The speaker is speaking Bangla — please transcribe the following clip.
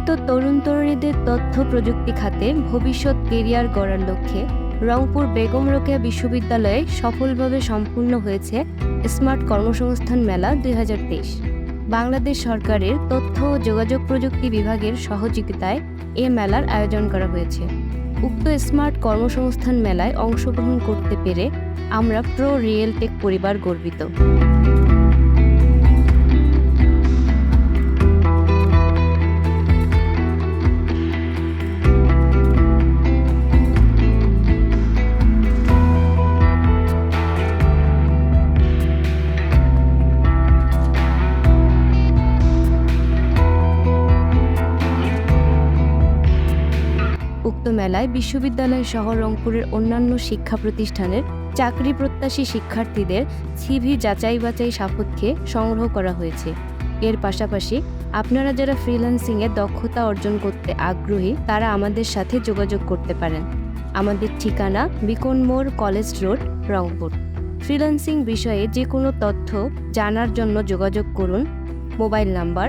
তরুণ তরুণীদের তথ্য প্রযুক্তি খাতে ভবিষ্যৎ কেরিয়ার গড়ার লক্ষ্যে রংপুর বেগম রোকেয়া বিশ্ববিদ্যালয়ে সফলভাবে সম্পূর্ণ হয়েছে স্মার্ট কর্মসংস্থান মেলা দুই হাজার তেইশ। বাংলাদেশ সরকারের তথ্য ও যোগাযোগ প্রযুক্তি বিভাগের সহযোগিতায় এ মেলার আয়োজন করা হয়েছে। উক্ত স্মার্ট কর্মসংস্থান মেলায় অংশগ্রহণ করতে পেরে আমরা প্রো রিয়েল টেক পরিবার গর্বিত। উক্ত মেলায় বিশ্ববিদ্যালয় সহ রংপুরের অন্যান্য শিক্ষা প্রতিষ্ঠানের চাকরি প্রত্যাশী শিক্ষার্থীদের সিভি যাচাই বাছাই সাপেক্ষে সংগ্রহ করা হয়েছে। এর পাশাপাশি আপনারা যারা ফ্রিল্যান্সিংয়ে দক্ষতা অর্জন করতে আগ্রহী, তারা আমাদের সাথে যোগাযোগ করতে পারেন। আমাদের ঠিকানা বিকন মোড় কলেজ রোড, রংপুর। ফ্রিল্যান্সিং বিষয়ে যে কোনো তথ্য জানার জন্য যোগাযোগ করুন। Mobile number